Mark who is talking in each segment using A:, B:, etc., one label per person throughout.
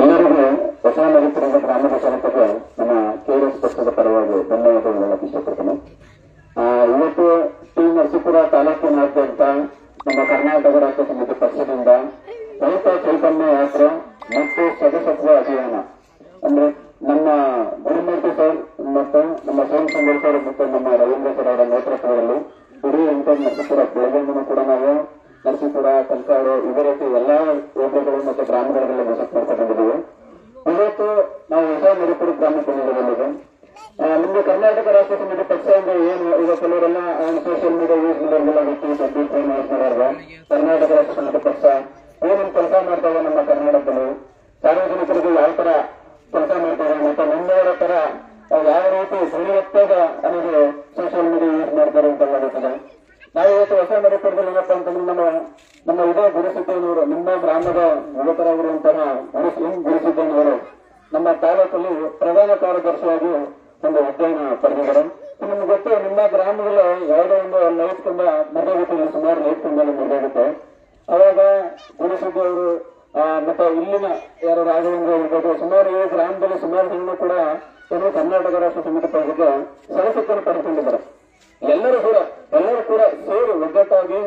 A: ಎಲ್ಲರಿಗೂ ಹೊಸ ಗ್ರಾಮದ ಜನತೆಗೆ ನಮ್ಮ ಕೆಆರ್ಎಸ್ ಪಕ್ಷದ ಪರವಾಗಿ ಧನ್ಯವಾದಗಳು ಹೇಳಕ್ ಇಷ್ಟಪಡ್ತೇನೆ ಇವತ್ತು ಟಿ ನರಸೀಪುರ ತಾಲೂಕಿನಾದ್ಯಂತ ನಮ್ಮ ಕರ್ನಾಟಕ ರಾಜ್ಯ ಸಮಿತಿ ಪಕ್ಷದಿಂದ ರೈತ ಚೈತನ್ಯ ಯಾತ್ರೆ ಮತ್ತು ಸದಸ್ಯತ್ವ ಅಭಿಯಾನ, ಅಂದ್ರೆ ನಮ್ಮ ಗುರುಮೂರ್ತಿ ಸರ್ ಮತ್ತು ನಮ್ಮ ಸೋಮ್ ಸುಂದರ್ ಸರ್ ಮತ್ತು ನಮ್ಮ ರವೀಂದ್ರ ಸರ್ ಅವರ ನೇತೃತ್ವದಲ್ಲಿ ಇಡೀ ಎಂಟು, ನರಸೀಪುರ ಬೆಳಗಾವಿನೂ ಕೂಡ ನಾವು ನರಸೀಪುರ ಕಲ್ಕಾಡು ಇದೇ ರೀತಿ ಎಲ್ಲಾ ಹೋಬಳಿಗಳು ಮತ್ತು ಗ್ರಾಮಗಳಲ್ಲಿ ವಿಸಿಟ್ ಮಾಡ್ತಾ ಬಂದಿದ್ದೀವಿ ಇವತ್ತು ನಾವು ಹೊಸ ನರಸೀಪುರ ಗ್ರಾಮಕ್ಕೆ ಬಂದಿದ್ದೀವಿ. ನಿಮ್ಗೆ ಕರ್ನಾಟಕ ರಾಷ್ಟ್ರ ಸಮಿತಿ ಪಕ್ಷ ಅಂದ್ರೆ ಏನು? ಈಗ ಕೆಲವರೆಲ್ಲ ಸೋಷಿಯಲ್ ಮೀಡಿಯಾ ಯೂಸ್ ಮಾಡೋರಿಗೆಲ್ಲ ಗೊತ್ತು ಸಬ್ಜೆಕ್ಟ್ ಯೂಸ್ ಕರ್ನಾಟಕ ರಾಷ್ಟ್ರ ಸಮಿತಿ ಪಕ್ಷ. ಏನೇನು ಕೆಲಸ ಮಾಡ್ತಾವೆ ನಮ್ಮ ಕರ್ನಾಟಕದಲ್ಲಿ? ಸಾರ್ವಜನಿಕರಿಗೆ ಯಾವ ತರ ಕೆಲಸ ಮಾಡ್ತಾರೆ ಮತ್ತೆ ನಮ್ಮವರ ತರ ಯಾವ ರೀತಿ ಧ್ವನಿಯತ್ತಾಗ ಅನ್ನೋದು ಸೋಷಿಯಲ್ ಮೀಡಿಯಾ ಯೂಸ್ ಮಾಡ್ತಾರೆ ಅಂತ ಗೊತ್ತಿದೆ ನಾವು ಇವತ್ತು ಹೊಸ ನರಪುರದಲ್ಲಿ ಏನಪ್ಪ ಅಂತಂದ್ರೆ ನಮ್ಮ ನಮ್ಮ ಇದೇ ಗುರುಸಿದ್ದೇನವರು ನಿಮ್ಮ ಗ್ರಾಮದ ಯುವಕರಾಗಿರುವಂತಹ ಗುರುಸ್ ಎಂ ಗುರುಸಿದ್ದೇನವರು ನಮ್ಮ ತಾಲೂಕಲ್ಲಿ ಪ್ರಧಾನ ಕಾರ್ಯದರ್ಶಿಯಾಗಿ ಒಂದು ಹುದ್ದೆಯನ್ನು ಪಡೆದಿದ್ದಾರೆ. ನಿಮ್ಗೆ ಗೊತ್ತು, ನಿಮ್ಮ ಗ್ರಾಮದಲ್ಲಿ ಯಾವುದೋ ಒಂದು ಲೈಟ್ ಕಂಬ ಮುರಿದೋಗುತ್ತೆ ಸುಮಾರು ಲೈಟ್ ಕಂಬ ಮುರಿದೋಗುತ್ತೆ ಅವಾಗ ಗುರುಸಿದ್ದಿ ಅವರು ಮತ್ತೆ ಇಲ್ಲಿನ ಯಾರು ರಾಘವೇಂದ್ರ ಇರ್ಬೋದು, ಸುಮಾರು ಈ ಗ್ರಾಮದಲ್ಲಿ ಸುಮಾರು ಜನ ಕೂಡ ಏನು ಕರ್ನಾಟಕ ರಾಷ್ಟ್ರ ಸಮಿತಿ ಸದಸ್ಯತ್ವವನ್ನು ಪಡೆದುಕೊಂಡಿದ್ದಾರೆ. ಎಲ್ಲರೂ ಕೂಡ ಎಲ್ಲರೂ ಕೂಡ ಸೇರಿ ಒಗ್ಗಟ್ಟಾಗಿ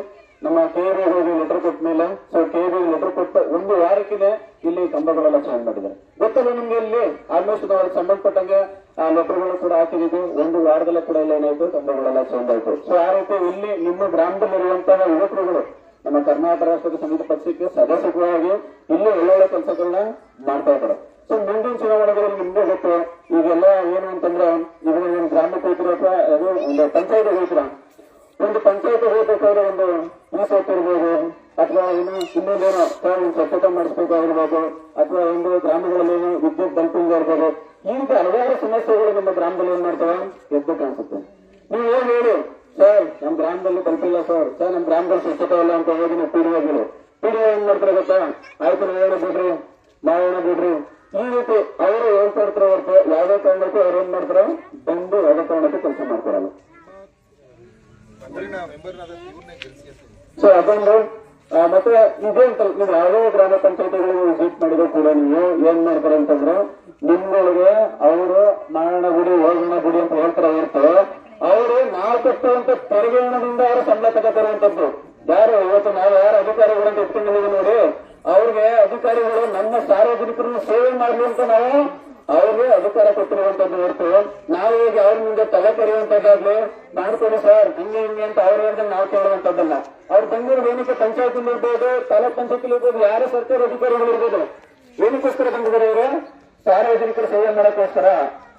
A: ನಮ್ಮ ಕೆಬಿ ಹೋಗಿ ಲೆಟರ್ ಕೊಟ್ಟ ಮೇಲೆ ಸೊ ಕೆಬಿ ಲೆಟರ್ ಕೊಟ್ಟ ಒಂದು ವಾರಕ್ಕಿದೆ ಇಲ್ಲಿ ಕಂಬಗಳೆಲ್ಲ ಚೇಂಜ್ ಮಾಡಿದ್ದಾರೆ. ಗೊತ್ತಲ್ಲ ನಿಮ್ಗೆ ಇಲ್ಲಿ? ಆಲ್ಮೋಸ್ಟ್ ಅವ್ರಿಗೆ ಸಂಬಂಧಪಟ್ಟಂಗೆ, ಆ ಲೆಟರ್ಗಳು ಕೂಡ ಹಾಕಿದ್ದು ಒಂದು ವಾರದಲ್ಲೇ ಕೂಡ ಇಲ್ಲಿ ಏನಾಯ್ತು? ಕಂಬಗಳೆಲ್ಲ ಚೇಂಜ್ ಆಯ್ತು ಸೊ ಆ ರೀತಿ ಇಲ್ಲಿ ನಿಮ್ಮ ಗ್ರಾಮದಲ್ಲಿರುವಂತಹ ಯುವಕರುಗಳು, ನಮ್ಮ ಕರ್ನಾಟಕ ರಾಷ್ಟ್ರದ ಸಮಿತಿ ಪಕ್ಷಕ್ಕೆ ಸದಸ್ಯರಾಗಿ ಇಲ್ಲಿ ಒಳ್ಳೊಳ್ಳೆ ಕೆಲಸಗಳನ್ನ ಮಾಡ್ತಾ ಇದ್ದಾರೆ. ಸೊ ಮುಂದಿನ ಚುನಾವಣೆಗಳಲ್ಲಿ ನಿಮ್ಗೆ ಗೊತ್ತು, ಈಗೆಲ್ಲ ಏನು ಅಂತಂದ್ರೆ ಈಗ ಗ್ರಾಮ ಹೋಗ್ತೀರ ಅಥವಾ ಪಂಚಾಯತ್ ಹೋಗ್ತೀರ ಇರ್ಬೋದು ಅಥವಾ ಏನು ಇನ್ನೊಂದೇನೋ ಸ್ವಚ್ಛತೆ ಮಾಡಿಸ್ಬೇಕಾಗಿರ್ಬೋದು ಅಥವಾ ಒಂದು ಗ್ರಾಮಗಳಲ್ಲಿ ವಿದ್ಯುತ್ ಬಲ್ಪಿಂಗ್ ಇರ್ಬೋದು, ಈ ರೀತಿ ಹಲವಾರು ಸಮಸ್ಯೆಗಳು ನಮ್ಮ ಗ್ರಾಮದಲ್ಲಿ ಏನ್ ಮಾಡ್ತಾವೆ? ಎದ್ದು ಕಾಣಿಸುತ್ತೆ. ನೀವು ಏನ್ ಹೇಳಿ? ಸರ್, ನಮ್ ಗ್ರಾಮದಲ್ಲಿ ತಲುಪಿಲ್ಲ ಸರ್. ಸರ್, ನಮ್ ಗ್ರಾಮದಲ್ಲಿ ಸ್ವಚ್ಛತೆ ಇಲ್ಲ ಅಂತ ಹೋಗಿ ನೀವು ಪೀಡಿಯೋಗಳು ಪೀಡಿಯೋ ಏನ್ ಮಾಡ್ತಾರೆ ಗೊತ್ತಾ? ಆಯ್ತು ನಾವೇನ ಬಿಡ್ರಿ ನಾವೇನ ಬಿಡ್ರಿ ಈ ರೀತಿ ಅವರು ಹೇಳ್ತಾ ಇರ್ತಾರೆ ಹೊರತು ಯಾವ್ದೇ ಕಾರಣಕ್ಕೂ ಅವ್ರು ಏನ್ ಮಾಡ್ತಾರೆ? ಬಂದು ಯಾವುದೇ ಕಾರಣಕ್ಕೂ ಕೆಲಸ ಮಾಡ್ಕೊಡಲ್ಲ ಸೊ ಅದೊಂದು ಮತ್ತೆ ಇದೇನ್ ನೀವು ಯಾವುದೇ ಗ್ರಾಮ ಪಂಚಾಯತಿಗಳಿಗೆ ವಿಸಿಟ್ ಮಾಡಿದ್ರು ಕೂಡ ನೀವು ಏನ್ ಮಾಡ್ತಾರೆ ಅಂತಂದ್ರೆ, ನಿಮ್ಗಳಿಗೆ ಅವರು ಮಾರಣ ಗುಡಿ ಹೋಗಣ ಗುಡಿ ಅಂತ ಹೇಳ್ತಾರೆ ಇರ್ತವೆ ಅವರು ನಾವು ಅಂತ ತೆರಿಗೆ ಹಣದಿಂದ ಅವರು ಸಂಬಳ ತಗೋತಾರಂತದ್ದು ಯಾರು, ಇವತ್ತು ನಾವು ಯಾರು ಅಧಿಕಾರಿಗಳು ಅಂತ ಇಟ್ಕೊಂಡಿದ್ದೀವಿ ನೋಡಿ, ಅವ್ರಿಗೆ ಅಧಿಕಾರಿಗಳು ನಮ್ಮ ಸಾರ್ವಜನಿಕರನ್ನು ಸೇವೆ ಮಾಡ್ಲಿ ಅಂತ ನಾವು ಅವ್ರಿಗೆ ಅಧಿಕಾರ ಕೊಟ್ಟಿರುವಂತದ್ದು ಹೊರತು ನಾವು ಹೋಗಿ ಅವ್ರ ಮುಂದೆ ತಲೆ ಕರೆಯುವಂತದ್ದಾಗ್ಲಿ ಮಾಡ್ಕೊಡಿ ಸರ್, ಹಂಗೆ ಹಿಂಗೆ ಅಂತ ಅವ್ರ ಹೇಳಿದ್ರೆ ನಾವು ಕೇಳುವಂತದ್ದಲ್ಲ. ಅವ್ರ ಬೆಂಗಳೂರು ಏನಕ್ಕೆ ಪಂಚಾಯತ್ ಇರ್ಬೋದು, ತಾಲೂಕ್ ಪಂಚಾಯತ್ ಇರ್ಬೋದು, ಯಾರು ಸರ್ಕಾರಿ ಅಧಿಕಾರಿಗಳು ಇರ್ಬೋದು? ಏನಕ್ಕೋಸ್ಕರ ಬಂದಿದ್ದಾರೆ ಅವರು ಸಾರ್ವಜನಿಕರ ಸೇವೆ ಮಾಡಕ್ಕೋಸ್ಕರ.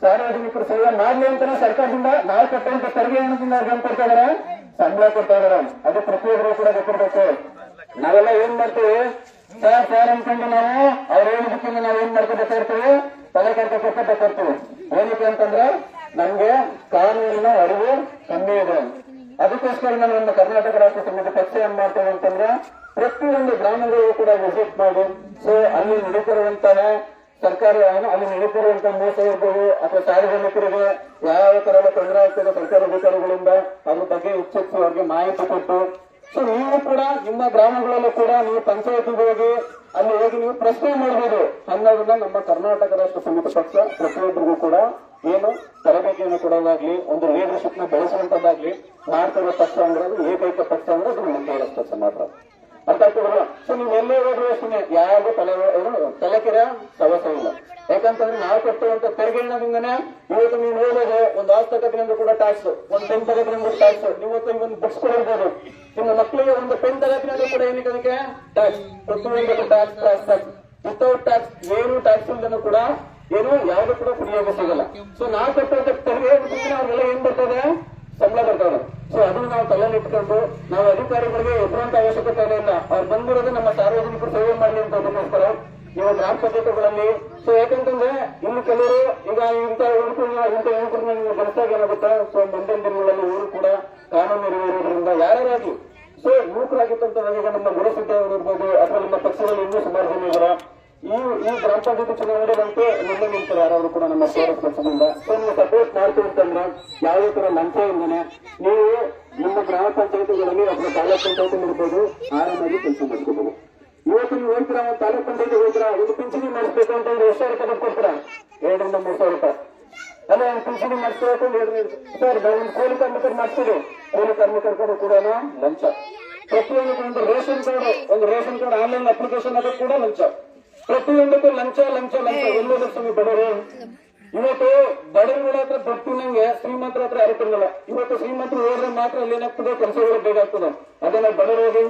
A: ಸಾರ್ವಜನಿಕರ ಸೇವೆ ಮಾಡಲಿ ಅಂತಾನೆ ಸರ್ಕಾರದಿಂದ, ನಾವು ಕಟ್ಟುವಂತ ತೆರಿಗೆ ಹಣದಿಂದ ಏನ್ ಕೊಡ್ತಾ ಇದಾರೆ? ಸಂಬಳ ಕೊಡ್ತಾ ಇದಾರೆ. ಅದು ಪ್ರತಿಯೊಬ್ಬರು ಕೂಡ ಗೊತ್ತಿರ್ಬೇಕು ನಾವೆಲ್ಲ ಏನ್ ಮಾಡ್ತೀವಿ? ಸರ್ ಸರ್ ಅನ್ಕೊಂಡು ನಾವು, ಅವ್ರ ಹೇಳಿದಕ್ಕಿಂತ ನಾವು ಏನ್ ಮಾಡ್ಕೋಬೇಕಾ ಇರ್ತೀವಿ ತಲೆ ಕರ್ಕೋಬೇಕಾ ಕೊಡ್ತೀವಿ ಏನಕ್ಕೆ ಅಂತಂದ್ರೆ ನಮ್ಗೆ ಕಾನೂನಿನ ಅರಿವು ಕಮ್ಮಿ ಇದೆ. ಅದಕ್ಕೋಸ್ಕರ ನಾನು ನಮ್ಮ ಕರ್ನಾಟಕ ರಾಜ್ಯ ಸಮಿತಿ ಏನ್ ಮಾಡ್ತೇವೆ ಅಂತಂದ್ರೆ ಪ್ರತಿಯೊಂದು ಗ್ರಾಮಗಳಿಗೂ ಕೂಡ ವಿಸಿಟ್ ಮಾಡಿ. ಸೊ ಅಲ್ಲಿ ನಡೀತಿರುವಂತಹ ಸರ್ಕಾರಿ ಅಲ್ಲಿ ನಡೀತಿರುವಂತಹ ಮೋಸ ಇರ್ಬೋದು, ಅಥವಾ ಸಾರ್ವಜನಿಕರಿಗೆ ಯಾವ ತರ ಎಲ್ಲ ತೊಂದರೆ ಆಗ್ತದೆ ಸರ್ಕಾರಿ ಅಧಿಕಾರಿಗಳಿಂದ ಅದ್ರ ಬಗ್ಗೆ ಅವ್ರಿಗೆ ಮಾಹಿತಿ ಕೊಟ್ಟು ಸೊ ನೀವು ಕೂಡ ನಿಮ್ಮ ಗ್ರಾಮಗಳಲ್ಲೂ ಕೂಡ ನೀವು ಪಂಚಾಯತಿಗೆ ಹೋಗಿ ಅಲ್ಲಿ ಹೋಗಿ ನೀವು ಪ್ರಶ್ನೆ ಮಾಡಬಹುದು ಅನ್ನೋದನ್ನ ನಮ್ಮ ಕರ್ನಾಟಕ ರಾಷ್ಟ್ರ ಸಮಿತಿ ಪಕ್ಷ ಪ್ರತಿಯೊಬ್ಬರಿಗೂ ಕೂಡ ಏನು ತರಬೇತಿಯನ್ನು ಕೊಡೋದಾಗ್ಲಿ, ಒಂದು ಲೀಡರ್ಶಿಪ್ನ ಬೆಳೆಸುವಂತದ್ದಾಗ್ಲಿ ಮಾಡ್ತಿರೋ ಪಕ್ಷ ಅಂದ್ರೆ ಅದು ಏಕೈಕ ಪಕ್ಷ ಅಂದ್ರೆ ಅದು ನಮ್ಮ ಮಾತ್ರ ಅರ್ಥ ಆಗ್ತದಲ್ಲ ಸೊ ನೀವು ಎಲ್ಲೇ ಹೋದ್ರು ಅಷ್ಟೇ. ಯಾರಿಗೂ ತಲೆ ಏನು ತಲೆಕೆರೆ ಸಮಸ್ಯೆ ಇಲ್ಲ. ಯಾಕಂತಂದ್ರೆ ನಾವು ಕಟ್ಟುವಂತ ತೆರಿಗೆ ಹಣದಿಂದನೇ ಇವತ್ತು ನೀವು ನೋಡೋದು ಒಂದು ಆಸ್ತಿ ಕೂಡ ಟ್ಯಾಕ್ಸ್ ಒಂದು ಪೆನ್ ತಗತ್ತಿನಿಂದ ಟ್ಯಾಕ್ಸ್ ನೀವು ಒಂದು ಬುಕ್ಸ್ ಕೊಡಬಹುದು ನಿಮ್ಮ ಮಕ್ಕಳಿಗೆ ಒಂದು ಪೆನ್ ತಗೋದ್ರಿಂದ ಕೂಡ ಏನಕ್ಕೆ ಅದಕ್ಕೆ ಟ್ಯಾಕ್ಸ್ ಪ್ರತಿಯೊಂದಕ್ಕೂ tax tax tax without tax ಏನು ಟ್ಯಾಕ್ಸ್ ಇಲ್ಲದನ್ನು ಕೂಡ ಏನು ಯಾವ್ದು ಕೂಡ ಪ್ರಯೋಗ ಸಿಗಲ್ಲ. ಸೊ ನಾವು ಕಟ್ಟುವಂತ ತೆರಿಗೆ ಅವ್ರಿಗೆಲ್ಲ ಏನ್ ಬರ್ತದೆ? ಸಂಬಳ ಬರ್ತಾವೆ ಸೊ ಅದನ್ನ ನಾವು ತಲೆಯಲ್ಲಿಟ್ಕೊಂಡು ನಾವು ಅಧಿಕಾರಿಗಳಿಗೆ ಎದುರಂತ ಅವಶ್ಯಕತೆ ಇಲ್ಲ ಅವ್ರು ಬಂದಿರೋದು ನಮ್ಮ ಸಾರ್ವಜನಿಕರು ಸೇವೆ ಮಾಡಲಿ ಅಂತ ಇವಾಗ ಗ್ರಾಮ ಪಂಚಾಯತ್ಗಳಲ್ಲಿ. ಸೊ ಯಾಕಂತಂದ್ರೆ ಇನ್ನು ಕೆಲವರು ಈಗ ಇಂಥ ಯುವಕರನ್ನ ಇಂಥ ಯುವಕರನ್ನ ಗಮನಿಸಿದಾಗ ಏನಾಗುತ್ತೆ? ಸೊ ಮುಂದಿನ ದಿನಗಳಲ್ಲಿ ಇವರು ಕೂಡ ಕಾನೂನು ನೆರವೇರಿರೋದ್ರಿಂದ ಯಾರ್ಯಾರಾಗಿ ಸೊ ಯುವಕರಾಗಿತ್ತಂತ ನಮ್ಮ ಗುರುಸಿದ್ದ ಅವರು ಇರ್ಬೋದು ಅಥವಾ ನಮ್ಮ ಪಕ್ಷದಲ್ಲಿ ಇನ್ನೂ ಸುಮಾರು ಜನ ಇದ್ದಾರೆ ಈ ಈ ಗ್ರಾಮ ಪಂಚಾಯತಿ ಚುನಾವಣೆಗಂತೂ ಮುಂದೆ ನಿಂತಿದ್ದಾರೆ ಯಾರಾದ್ರು ಕೂಡ ನಮ್ಮ ಕಾಂಗ್ರೆಸ್ ಪಕ್ಷದಿಂದ ಸೊ ನೀವು ಸಪೋರ್ಟ್ ಮಾಡ್ತೀವಿ ಅಂತಂದ್ರೆ ಯಾವುದೇ ತರ ಲಂಚ ಇಲ್ಲದೆ ನೀವು ನಿಮ್ಮ ಗ್ರಾಮ ಪಂಚಾಯತಿಗಳಲ್ಲಿ ಅಥವಾ ತಾಲೂಕ್ ಪಂಚಾಯತಿ ಇರ್ಬೋದು ಆರಾಮಾಗಿ ಕೆಲಸ ಮಾಡ್ಕೋಬಹುದು ಇವತ್ತು ನೀವು ಹೇಳ್ತೀರಾ ತಾಲೂಕ್ ಪಂಚಾಯತಿ ಹೋಗ್ತೀರಾ ಒಂದು ಪಿಂಚಣಿ ಮಾಡಿಸ್ಬೇಕು ಅಂತಂದ್ರೆ ಎಷ್ಟು ಸಾವಿರ ರೂಪಾಯಿ ಕೊಡ್ತೀರಾ? ಎರಡರಿಂದ ಮೂರು ಸಾವಿರ ರೂಪಾಯಿ. ಅಲ್ಲ ಒಂದು ಪಿಂಚಣಿ ಮಾಡಿಸ್ಬೇಕು ಅಂತ ಸರ್ ನಾವು ಒಂದು ಕೂಲಿ ಕಾರ್ಮಿಕರು ಮಾಡ್ತೀವಿ. ಕೂಲಿ ಕಾರ್ಮಿಕರು ಕೂಡ ಲಂಚ. ಪ್ರತಿಯೊಂದು ಒಂದು ರೇಷನ್ ಕಾರ್ಡ್ ಒಂದು ರೇಷನ್ ಕಾರ್ಡ್ ಆನ್ಲೈನ್ ಅಪ್ಲಿಕೇಶನ್ ಅದು ಕೂಡ ಲಂಚ. ಪ್ರತಿಯೊಂದಕ್ಕೂ ಲಂಚ ಲಂಚ ಲಂಚ. ಎಲ್ಲೂ ಸ್ವಾಮಿ ಬಡವರು. ಇವತ್ತು ಬಡವರ ಹತ್ರ ಬರ್ತೀನಂಗೆ ಶ್ರೀಮಂತರ ಹತ್ರ ಅರಿತಿರ್ಲಿಲ್ಲ ಇವತ್ತು ಶ್ರೀಮಂತರು ಹೋದ್ರೆ ಮಾತ್ರ ಅಲ್ಲಿ ಏನಾಗ್ತದೆ ಕೆಲಸಗಳು ಬೇಕಾಗ್ತದೆ ಅದನ್ನ ಬಡವರಿಗೆ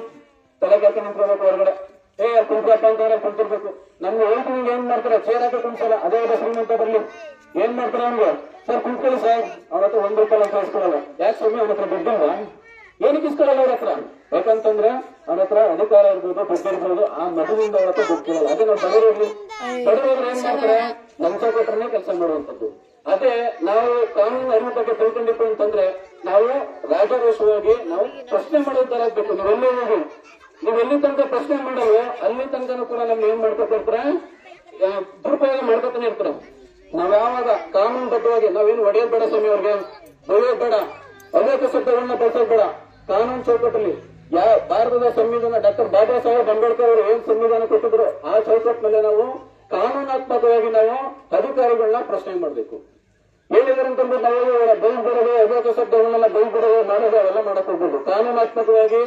A: ತಲೆ ಕೆಲ್ಸ ನಿಂತ್ಕೋಬೇಕು ಹೊರಗಡೆ. ಏ ಕುಂತ್ರಪ್ಪ ಅಂತಂದ್ರೆ ಕುಂತಿರ್ಬೇಕು. ನಮ್ಗೆ ಹೇಳ್ತೀನಿ ಏನ್ ಮಾಡ್ತಾರೆ? ಚೇರ್ ಹಾಕಿ ಅದೇ ಅದೇ ಶ್ರೀಮಂತ ಬರ್ಲಿ. ಏನ್ ಮಾಡ್ತಾರೆ ಅವ್ನಿಗೆ? ಸರ್ ಕುಂತ್ಕೊಳ್ಳಿ ಸರ್ ಅವ್ರ ಹತ್ರ ಒಂದ್ ರೂಪಾಯಿ ಅಂತ ಇಸ್ಕೊಳಲ್ಲ ಯಾಕೆ ಸ್ವಾಮಿ ಅವ್ರ ಹತ್ರ ಏನಕ್ಕೆ ಇಸ್ಕೊಳಲ್ಲ ಅವ್ರ ಹತ್ರ. ಯಾಕಂತಂದ್ರೆ ಅವ್ರ ಹತ್ರ ಅಧಿಕಾರ ಇರ್ಬೋದು ದುಡ್ಡು ಇರ್ಬೋದು ಆ ಮಗುವಿಂದ ಅವ್ರ ಹತ್ರ ದುಡ್ಡು ಕೊಡಲ್ಲ ಅದೇ ನಾವು ಬಡವರಿಗೆ ಬಡವರು ಏನ್ ಮಾಡ್ತಾರೆ? ಲಂಚ ಕೊಟ್ಟರೆ ಕೆಲಸ ಮಾಡುವಂತದ್ದು ಅದೇ ನಾವು ಕಾನೂನು ಅರಿವು ಬಗ್ಗೆ ತಿಳ್ಕೊಂಡಿತ್ತು ಅಂತಂದ್ರೆ ನಾವು ರಾಜಾರೋಷವಾಗಿ ನಾವು ಪ್ರಶ್ನೆ ಮಾಡೋದಾಗಬೇಕು ನೀವೆಲ್ಲೇ ಹೋಗಿ ನೀವೆಲ್ಲಿ ತನಕ ಪ್ರಶ್ನೆ ಮಾಡಲ್ವೋ ಅಲ್ಲಿ ತನಕ ಕೂಡ ನಮ್ಗೆ ಏನ್ ಮಾಡ್ಕೊತಿರ್ತಾರೆ ದುರುಪಯೋಗ ಮಾಡ್ಕೊತಾನೆ ಇರ್ತಾರೆ. ನಾವ್ ಯಾವಾಗ ಕಾನೂನುಬದ್ಧವಾಗಿ ನಾವೇನು ಒಡೆಯೋದ್ ಬೇಡ ಸ್ವಾಮಿ ಅವ್ರಿಗೆ. ಚೌಕಟ್ಟಲ್ಲಿ ಯಾವ ಭಾರತದ ಸಂವಿಧಾನ ಡಾಕ್ಟರ್ ಬಾಬಾ ಸಾಹೇಬ್ ಅಂಬೇಡ್ಕರ್ ಅವರು ಏನ್ ಸಂವಿಧಾನ ಕೊಟ್ಟಿದ್ರು, ಆ ಚೌಕಟ್ಟಿನಲ್ಲಿ ನಾವು ಕಾನೂನಾತ್ಮಕವಾಗಿ ನಾವು ಅಧಿಕಾರಿಗಳನ್ನ ಪ್ರಶ್ನೆ ಮಾಡಬೇಕು. ಹೇಳಿದ್ರಂತಂದ್ರೆ ನಾವು ಬೈಬಿಡೋದು ಅನೇಕ ಶಬ್ದಗಳನ್ನೆಲ್ಲ ಬೈಬಿಡೋದು ಮಾಡೋದು ಅವೆಲ್ಲ ಮಾಡಕ್ ಹೋಗ್ಬೋದು ಕಾನೂನಾತ್ಮಕವಾಗಿ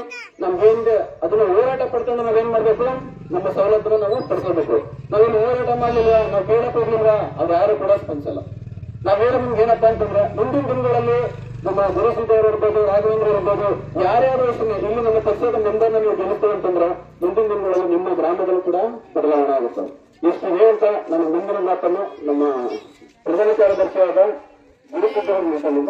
A: ನಮ್ಗೇನಿದೆ ಅದನ್ನ ಹೋರಾಟ ಪಡ್ಕೊಂಡು ನಾವೇನ್ ಮಾಡ್ಬೇಕು? ನಮ್ಮ ಸವಲತ್ತನ್ನ ನಾವು ಪಡ್ಕೋಬೇಕು. ನಾವೇನು ಹೋರಾಟ ಮಾಡಲಿಲ್ಲ, ನಾವು ಕೇಳಕ್ ಹೋಗ್ಲಿಲ್ಲ, ಅವ್ರು ಯಾರು ಕೂಡ ಸ್ಪಂದಿಸಲ್ಲ. ನಾವೇನು ನಿಮ್ಗೆ ಏನಪ್ಪಾ ಅಂತಂದ್ರೆ, ಮುಂದಿನ ದಿನಗಳಲ್ಲಿ ನಮ್ಮ ಗುರುಸಿದ್ದವರು ಇರ್ಬೋದು ರಾಘವೇಂದ್ರ ಇರ್ಬೋದು, ಯಾರ್ಯಾರು ಇಲ್ಲಿ ನಮ್ಮ ಪಕ್ಷದ ಮೆಂಬರ್ನ ನೀವು ಗೆಲ್ಲಿಸ್ತೀವಿ ಅಂತಂದ್ರೆ ಮುಂದಿನ ದಿನಗಳಲ್ಲಿ ನಿಮ್ಮ ಗ್ರಾಮದಲ್ಲೂ ಕೂಡ ಬದಲಾವಣೆ ಆಗುತ್ತೆ. ಇಷ್ಟು ಹೇಳ್ತಾ ನನ್ನ ಮುಂದಿನ ಮಾತನ್ನು ನಮ್ಮ ಪ್ರಧಾನ ಕಾರ್ಯದರ್ಶಿಯಾದ ಗುರುಸಿದ್ದವರು ಮಾತನ್ನು